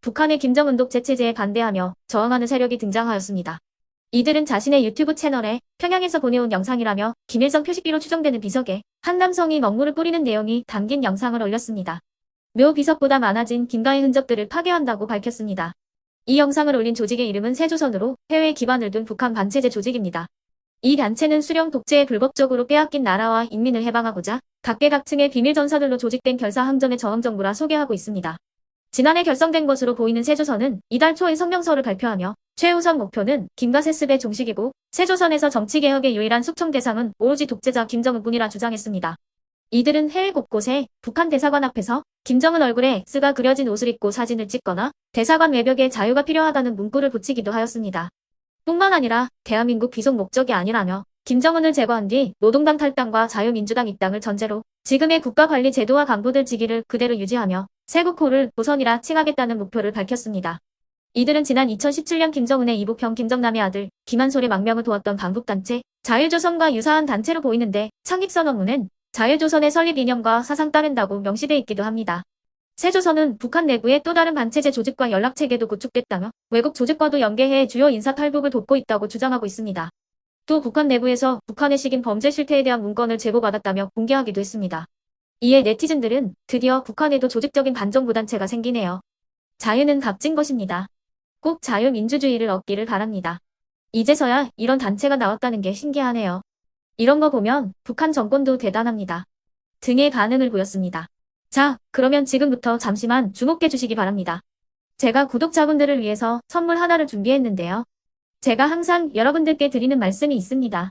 북한의 김정은독 제체제에 반대하며 저항하는 세력이 등장하였습니다. 이들은 자신의 유튜브 채널에 평양에서 보내온 영상이라며 김일성 표식비로 추정되는 비석에 한 남성이 먹물을 뿌리는 내용이 담긴 영상을 올렸습니다. 묘 비석보다 많아진 김가의 흔적들을 파괴한다고 밝혔습니다. 이 영상을 올린 조직의 이름은 세조선으로 해외에 기반을 둔 북한 반체제 조직입니다. 이 단체는 수령 독재에 불법적으로 빼앗긴 나라와 인민을 해방하고자 각계각층의 비밀 전사들로 조직된 결사 항전의 저항 정부라 소개하고 있습니다. 지난해 결성된 것으로 보이는 세조선은 이달 초에 성명서를 발표하며 최우선 목표는 김과 세습의 종식이고 세조선에서 정치개혁의 유일한 숙청 대상은 오로지 독재자 김정은뿐이라 주장했습니다. 이들은 해외 곳곳에 북한 대사관 앞에서 김정은 얼굴에 X가 그려진 옷을 입고 사진을 찍거나 대사관 외벽에 자유가 필요하다는 문구를 붙이기도 하였습니다. 뿐만 아니라 대한민국 귀속 목적이 아니라며 김정은을 제거한 뒤 노동당 탈당과 자유민주당 입당을 전제로 지금의 국가관리 제도와 간부들 직위를 그대로 유지하며 세국호를 보선이라 칭하겠다는 목표를 밝혔습니다. 이들은 지난 2017년 김정은의 이북형 김정남의 아들 김한솔의 망명을 도왔던 반북단체 자유조선과 유사한 단체로 보이는데 창립선언문은 자유조선의 설립 이념과 사상 따른다고 명시돼 있기도 합니다. 세조선은 북한 내부의 또 다른 반체제 조직과 연락체계도 구축됐다며 외국 조직과도 연계해 주요 인사 탈북을 돕고 있다고 주장하고 있습니다. 또 북한 내부에서 북한의 식인 범죄 실태에 대한 문건을 제보받았다며 공개하기도 했습니다. 이에 네티즌들은 드디어 북한에도 조직적인 반정부 단체가 생기네요. 자유는 값진 것입니다. 꼭 자유민주주의를 얻기를 바랍니다. 이제서야 이런 단체가 나왔다는 게 신기하네요. 이런 거 보면 북한 정권도 대단합니다. 등의 반응을 보였습니다. 자, 그러면 지금부터 잠시만 주목해 주시기 바랍니다. 제가 구독자분들을 위해서 선물 하나를 준비했는데요. 제가 항상 여러분들께 드리는 말씀이 있습니다.